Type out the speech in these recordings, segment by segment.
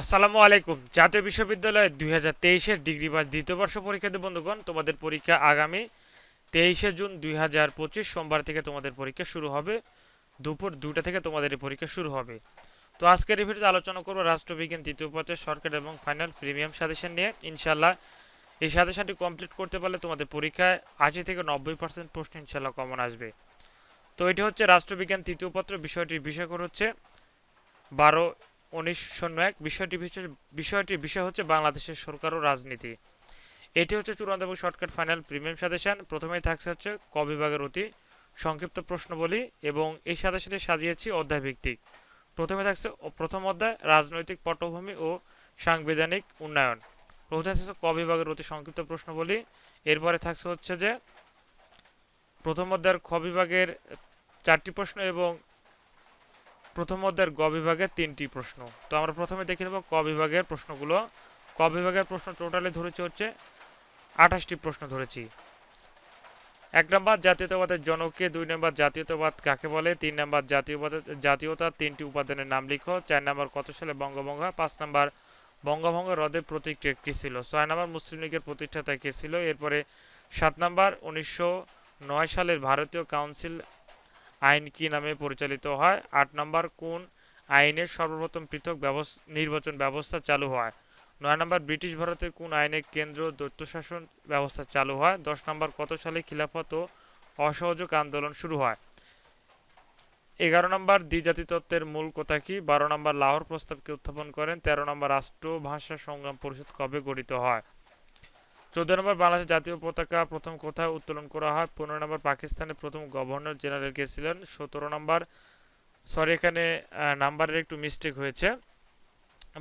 আসসালামু আলাইকুম। জাতীয় বিশ্ববিদ্যালয় দুই হাজার তেইশের ডিগ্রি পাস দ্বিতীয় বর্ষ পরীক্ষার্থী বন্ধুগণ। তোমাদের পরীক্ষা আগামী তেইশে জুন দুই হাজার পঁচিশ সোমবার থেকে তোমাদের পরীক্ষা শুরু হবে। দুপুর দুটা থেকে তোমাদের এই পরীক্ষা শুরু হবে। তো আজকের ভিডিওতে আলোচনা করব রাষ্ট্রবিজ্ঞান তৃতীয় পত্রের সরকার এবং ফাইনাল প্রিমিয়াম সাজেশন নিয়ে। ইনশাল্লাহ এই সাজেশনটি কমপ্লিট করতে পারলে তোমাদের পরীক্ষায় আশি থেকে নব্বই পার্সেন্ট প্রশ্ন ইনশাল্লাহ কমন আসবে। তো এটি হচ্ছে রাষ্ট্রবিজ্ঞান তৃতীয় পত্র বিষয়টির বিষয়কর হচ্ছে বারো উনিশ শূন্য এক বিষয়টি বিষয়- বিষয়টির বিষয় হচ্ছে বাংলাদেশের সরকার ও রাজনীতি। এটি হচ্ছে চূড়ান্ত এবং শর্টকাট ফাইনাল প্রিমিয়াম সাজেশন। প্রথমেই থাকছে হচ্ছে ক বিভাগের অতি সংক্ষিপ্ত প্রশ্নবলী এবং এই সাজেশনে সাজিয়েছি অধ্যায় ভিত্তিক প্রথমে থাকছে প্রথম অধ্যায়, রাজনৈতিক পটভূমি ও সাংবিধানিক উন্নয়ন। প্রথমে থাকছে ক বিভাগের অতি সংক্ষিপ্ত প্রশ্নবলী। এরপরে থাকছে হচ্ছে যে, প্রথম অধ্যায়ের খ বিভাগের চারটি প্রশ্ন এবং প্রথম অধ্যায়ের গ বিভাগের তিনটি প্রশ্ন তো আমরা প্রথমে দেখে নেব ক বিভাগের প্রশ্নগুলো ক বিভাগের প্রশ্ন টোটালি ধরেছি হচ্ছে আঠাশটি প্রশ্ন ধরেছি এক নম্বর, জাতীয়তাবাদের জনককে, দুই নম্বর, জাতীয়তাবাদ কাকে বলে, তিন নম্বর জাতীয়বাদ জাতীয়তার তিনটি উপাদানের নাম লিখো, চার নম্বর, কত সালে বঙ্গভঙ্গ? পাঁচ নম্বর, বঙ্গভঙ্গ হ্রদের প্রতীকটি কি ছিল, ছয় নম্বর, মুসলিম লীগের প্রতিষ্ঠাতা কে ছিল, এরপরে সাত নম্বর, উনিশশো নয় সালের ভারতীয় কাউন্সিল আইন কি নামে পরিচালিত হয়? আট নম্বর, কোন আইনের সর্বপ্রথম পৃথক নির্বাচন ব্যবস্থা চালু হয়? নয় নম্বর, ব্রিটিশ ভারতে কোন আইনে কেন্দ্র দৈত্য শাসন ব্যবস্থা চালু হয়? দশ নম্বর, কত সালে খিলাফত ও অসহযোগ আন্দোলন শুরু হয়? এগারো নম্বর দ্বিজাতি তত্ত্বের মূল কথা কি? বারো নম্বর, লাহোর প্রস্তাবকে উত্থাপন করেন। তেরো নম্বর রাষ্ট্র ভাষা সংগ্রাম পরিষদ কবে গঠিত হয়? চোদ্দ নম্বর বাংলাদেশের জাতীয় পতাকা প্রথম কোথায় উত্তোলন করা হয়? পনেরো নম্বর পাকিস্তানের প্রথম গভর্নর জেনারেল কে ছিলেন? সতেরো নম্বর, সরি, এখানে নাম্বারের একটু মিস্টেক হয়েছে।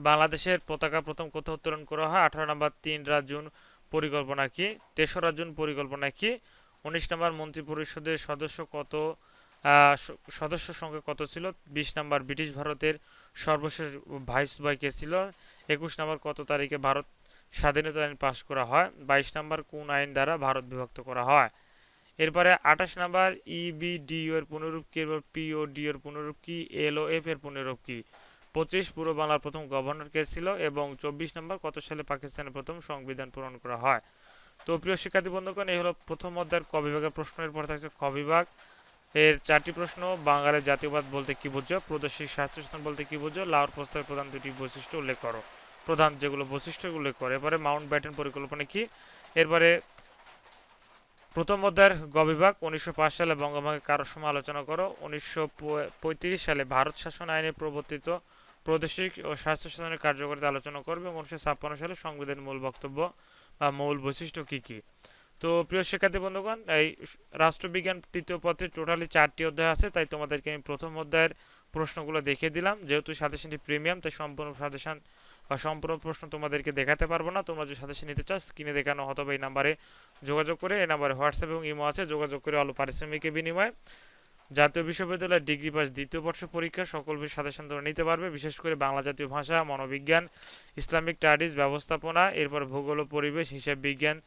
বাংলাদেশের পতাকা প্রথম কোথায় উত্তোলন করা হয়? আঠারো নম্বর, তিন রাজুন পরিকল্পনা কি? তেসরা জুন পরিকল্পনা কি? উনিশ নম্বর, মন্ত্রী পরিষদের সদস্য কত সদস্য সংখ্যা কত ছিল? বিশ নম্বর, ব্রিটিশ ভারতের সর্বশেষ ভাইসরয় কে ছিল? একুশ নম্বর, কত তারিখে ভারত স্বাধীনতা আইন পাশ করা হয়, বাইশ নম্বর কোন আইন দ্বারা ভারত বিভক্ত করা হয়? এরপরে আঠাশ নম্বর ইবিডিও এর পুনরূপ কি, এরপর পিওডি এর পুনরূপ কি এলওএফ এর পুনরূপ কি? পঁচিশ, পূর্ব বাংলার প্রথম গভর্নর কে ছিল এবং চব্বিশ নম্বর কত সালে পাকিস্তানের প্রথম সংবিধান পূরণ করা হয়? তো প্রিয় শিক্ষার্থী বন্ধুগণ, এই হলো প্রথম অধ্যায়ের ক বিভাগের প্রশ্নের পরে থাকছে খ বিভাগ। এর চারটি প্রশ্ন, বাঙালির জাতীয়বাদ বলতে কি বুঝছ প্রদেশিক স্বাস্থ্য বলতে কি বুঝছ লাহোর প্রস্তাবের প্রধান দুটি বৈশিষ্ট্য উল্লেখ করো। প্রধান যেগুলো বৈশিষ্ট্য উল্লেখ করে। এরপরে মাউন্ট ব্যাটেন পরিকল্পনা কি? এরপরে প্রথম অধ্যায়ের গ বিভাগ, উনিশশো পাঁচ সালে বঙ্গভঙ্গের কারোর সময় আলোচনা করো। উনিশশো পঁয়ত্রিশ সালে ভারত শাসন আইনে প্রবর্তিত প্রাদেশিক ও স্বাস্থ্য শাসনের কার্যকারিতা আলোচনা করবে উনিশশো ছাপ্পান্ন সালে সংবিধানের মূল বক্তব্য বা মূল বৈশিষ্ট্য কি কি? তো প্রিয় শিক্ষার্থী বন্ধুগণ, এই রাষ্ট্রবিজ্ঞান তৃতীয় পত্রে টোটালি চারটি অধ্যায় আছে, তাই তোমাদেরকে আমি প্রথম অধ্যায়ের প্রশ্নগুলো দেখিয়ে দিলাম। যেহেতু সাজেশনটি প্রিমিয়াম, তাই সম্পূর্ণ সাজেশন বা সম্পূর্ণ প্রশ্ন তোমাদেরকে দেখাতে পারব না। তোমরা যদি সাজেশন নিতে চাও, স্ক্রিনে দেখানো অথবা এই নাম্বারে যোগাযোগ করে, এই নাম্বারে হোয়াটসঅ্যাপ এবং ইমো আছে। যোগাযোগ করে অল্প পারিশ্রমিকের বিনিময়ে জাতীয় বিশ্ববিদ্যালয়ের ডিগ্রি পাস দ্বিতীয় বর্ষ পরীক্ষা সকল সাজেশন তোমরা নিতে পারবে। বিশেষ করে বাংলা জাতীয় ভাষা, মনোবিজ্ঞান, ইসলামিক স্টাডিজ, ব্যবস্থাপনা, এরপর ভূগোল পরিবেশ, হিসাব বিজ্ঞান,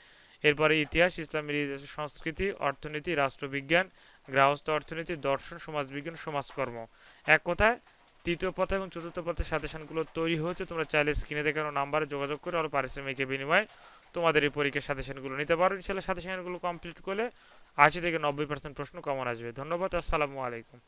এরপরে ইতিহাস, ইসলামের সংস্কৃতি, অর্থনীতি, রাষ্ট্রবিজ্ঞান, গৃহস্থ অর্থনীতি, দর্শন, সমাজবিজ্ঞান, সমাজকর্ম। এক কথায় তৃতীয় পথ এবং চতুর্থ পথের সাজেশনগুলো তৈরি হয়েছে। তোমরা চাইলে স্ক্রিনে দেখানো নাম্বারে যোগাযোগ করে আরও পারিশ্রমিকের বিনিময়ে তোমাদের এই পরীক্ষার সাজেশনগুলো নিতে পারো। ইনশাল্লাহ সাজেশনগুলো কমপ্লিট করলে আশি থেকে নব্বই পার্সেন্ট প্রশ্ন কমন আসবে। ধন্যবাদ, আসসালামু আলাইকুম।